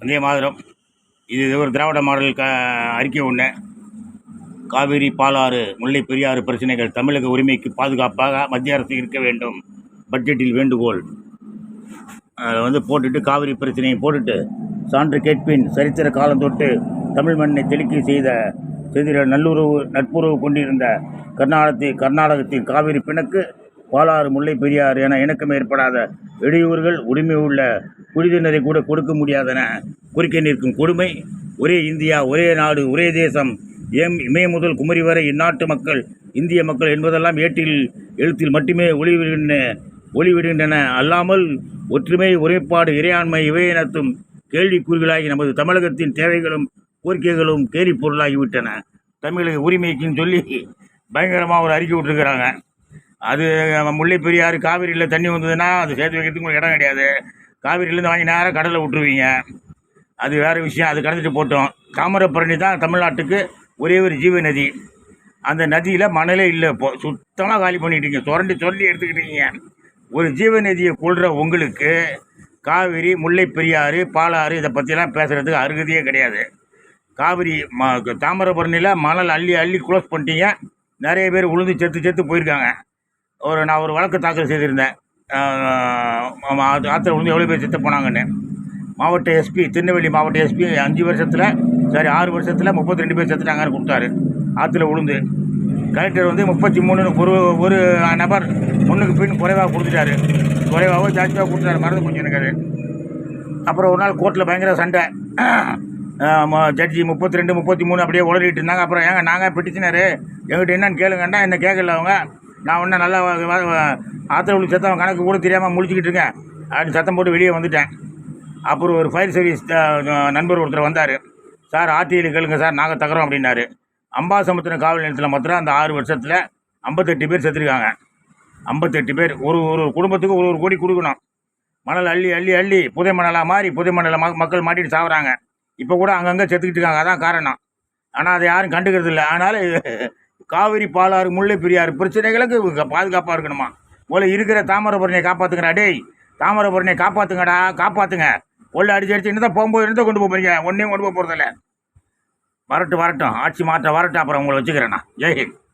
வந்தே மாதிரம். இது ஒரு திராவிட மாடல் க அறிக்கை ஒன்று காவிரி பாலாறு முல்லை பெரியாறு பிரச்சனைகள் தமிழக உரிமைக்கு பாதுகாப்பாக மத்திய அரசு இருக்க வேண்டும். பட்ஜெட்டில் வேண்டுகோள். அதை வந்து போட்டுட்டு காவிரி பிரச்சனையை போட்டுட்டு சான்று கேட்பின் சரித்திர காலம் தொட்டு தமிழ் மண்ணை தெளிக்கை செய்த செய்திட நல்லுறவு நட்புறவு கொண்டிருந்த கர்நாடகத்தில் கர்நாடகத்தின் காவிரி பிணக்கு பாலாறு முல்லை பெரியாறு என இணக்கம் ஏற்படாத இடையூறுகள் உரிமை உள்ள குடிதினரை கூட கொடுக்க முடியாதென. குறிக்க நிற்கும் கொடுமை ஒரே இந்தியா ஒரே நாடு ஒரே தேசம். ஏம் இமய முதல் குமரி வரை இந்நாட்டு மக்கள் இந்திய மக்கள் என்பதெல்லாம் ஏட்டில் எழுத்தில் மட்டுமே ஒளிவிடுகின்ற ஒளிவிடுகின்றன. அல்லாமல் ஒற்றுமை ஒருமைப்பாடு இறையாண்மை இவையினத்தும் கேள்விக்குறிகளாகி நமது தமிழகத்தின் தேவைகளும் கோரிக்கைகளும் கேரி பொருளாகிவிட்டன தமிழக உரிமைக்குன்னு சொல்லி பயங்கரமாக ஒரு அறிக்கை விட்டுருக்கிறாங்க. அது முல்லை பெரியாறு காவிரியில் தண்ணி வந்ததுன்னா அது சேர்த்து வைக்கிறதுக்கு உங்களுக்கு இடம் கிடையாது. காவிரியிலேருந்து வாங்கி நேராக கடலில் விட்டுருவீங்க அது வேறு விஷயம். அது கடந்துட்டு போட்டோம். தாமிரபரணி தான் தமிழ்நாட்டுக்கு ஒரே ஒரு ஜீவ நதி அந்த நதியில் மணலே இல்லை இப்போ. சுத்தமாக காலி பண்ணிட்டீங்க சுரண்டி சுரண்டி எடுத்துக்கிட்டீங்க ஒரு ஜீவ நதியை கொள்கிற உங்களுக்கு காவிரி முல்லை பெரியாறு பாலாறு இதை பற்றிலாம் பேசுகிறதுக்கு அருகதையே கிடையாது. காவிரி ம தாமிரபரணியில் மணல் அள்ளி அள்ளி க்ளோஸ் பண்ணிட்டீங்க. நிறைய பேர் உளுந்து செத்து செத்து போயிருக்காங்க. ஒரு நான் ஒரு வழக்கு தாக்கல் செய்திருந்தேன். ஆஹ் ஆத்து- ஆத்துல விழுந்து எவ்வளோ பேர் செத்து போனாங்கன்னு. மாவட்ட எஸ்பி திருநெல்வேலி மாவட்ட எஸ்பி அஞ்சு வருஷத்தில் சரி ஆறு வருஷத்தில் முப்பத்தி ரெண்டு பேர் செத்துட்டாங்கன்னு கொடுத்தாரு. ஆற்றுல விழுந்து. கலெக்டர் வந்து முப்பத்தி மூணு ஒரு ஒரு நபர் முன்னுக்கு பின் குறைவாக கொடுத்துட்டாரு. குறைவாகவோ ஜாஸ்தியாக கொடுத்தாரு மறந்து கொஞ்சம் எனக்கு அது. அப்புறம் ஒரு நாள் கோர்ட்டில் பயங்கர சண்டை. ஜட்ஜி முப்பத்தி ரெண்டு முப்பத்தி மூணு அப்படியே உளறிட்டு இருந்தாங்க. அப்புறம் ஏங்க நாங்கள் பெட்டிஷனரு எங்கிட்ட என்னன்னு கேளுங்கன்னா என்ன கேட்கல அவங்க. நான் ஒன்றும் நல்லா ஆத்திர விழி சத்தம் கணக்கு கூட தெரியாமல் முழிச்சிக்கிட்டு இருக்கேன். அப்படின்னு சத்தம் போட்டு வெளியே வந்துட்டேன். அப்புறம் ஒரு ஃபயர் சர்வீஸ் நண்பர் ஒருத்தர் வந்தார். சார் ஆர்டிஐயில் கேளுங்க சார் நாங்கள் தகரோம் அப்படின்னாரு. அம்பாசமுத்திரம் காவல் நிலையத்தில் மாத்திரம் அந்த ஆறு வருஷத்தில் ஐம்பத்தெட்டு பேர் செத்துருக்காங்க. ஐம்பத்தெட்டு பேர் ஒரு ஒரு குடும்பத்துக்கு ஒரு ஒரு கோடி கொடுக்கணும். மணல் அள்ளி அள்ளி அள்ளி புதை மணலாக மாறி புதை மணலை மக்கள் மாட்டிட்டு சாகுறாங்க இப்போ கூட அங்கங்கே செத்துக்கிட்டு இருக்காங்க. அதான் காரணம். ஆனால் அதை யாரும் கண்டுக்கிறது இல்லை அதனால் காவிரி பாலாறு முல்லை பெரியாறு பிரச்சனைகளுக்கு பாதுகாப்பாக இருக்கணுமா? முதல்ல இருக்கிற தாமிரபரணியை காப்பாற்றுங்கடா டேய். தாமிரபரணியை காப்பாற்றுங்கடா காப்பாற்றுங்க உள்ள அடிச்சு அடிச்சு என்ன போகும்போது என்ன கொண்டு போக போறீங்க? ஒன்றையும் கொண்டு போக போகிறதில்ல வரட்டும் வரட்டும். ஆட்சி மாற்றம் வரட்டும் அப்புறம் உங்களை வச்சுக்கிறேண்ணா ஜெய்ஹிந்த் ஜெய்